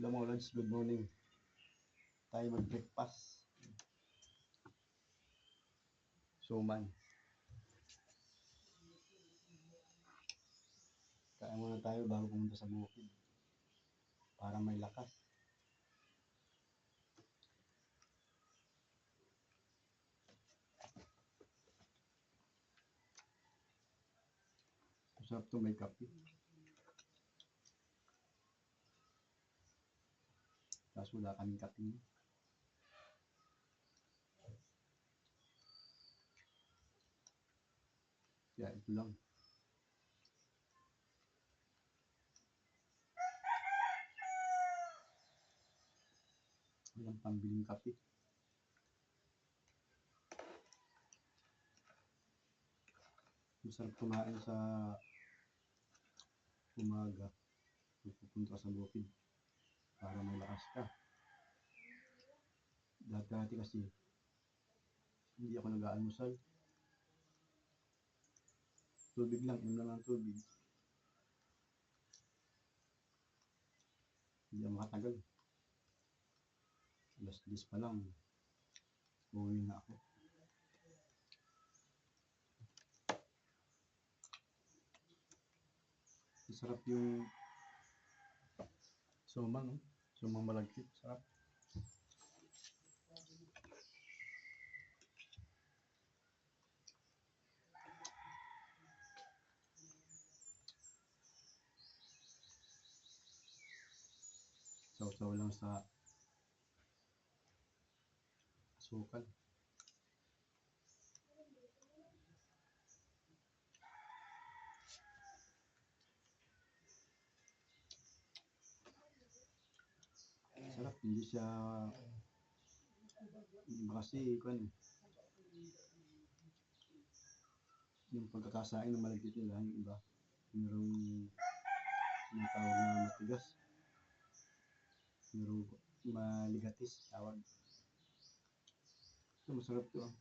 Hello mga lods, good morning. Tayo mag-breakfast. Suman. Kaya muna tayo bago pumunta sa bukid. Para may lakas. Masarap to may kape. Tapos wala kaming kape. Kaya ito lang. Walang pambiling kape. Masarap kumain sa umaga. Kung pupunta ka sa bukid para may lakas ka. Dati-dati kasi hindi ako nag-aalmusal. Tubig lang, yun lang ang tubig. Hindi ako makatagal. Alas 10 pa lang. Uwi na ako. Masarap yung sumang, no? Sumang malagkit. Sarap. Saw-saw lang sa asukal. Sarap, hindi siya kasi ano, yung pagkakasain ng malagkit nila, yung iba, mayroong tinatawag na matigas. Mayroong maligatis, tawag. Ito, masarap to ah.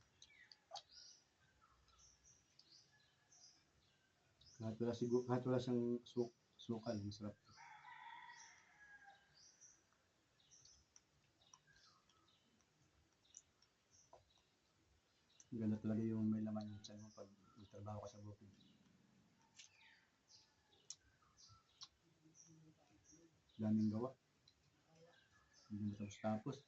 Kahit wala, siguro, kahit wala siyang suk sukal, masarap to. Ganda talaga yung may laman yung tiyan mo pag magtrabaho ka sa bukid. Daming gawa. Hindi mo tapos-tapos.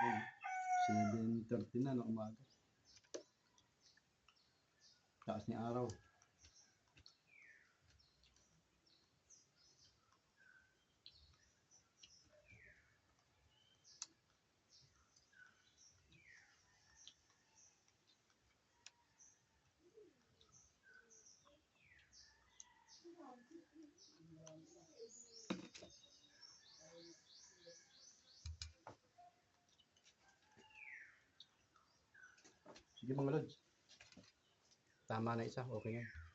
Ayun, 7.30 na ng umaga. Taas ni araw. Sige mga lods. Tama na isa, okay yan.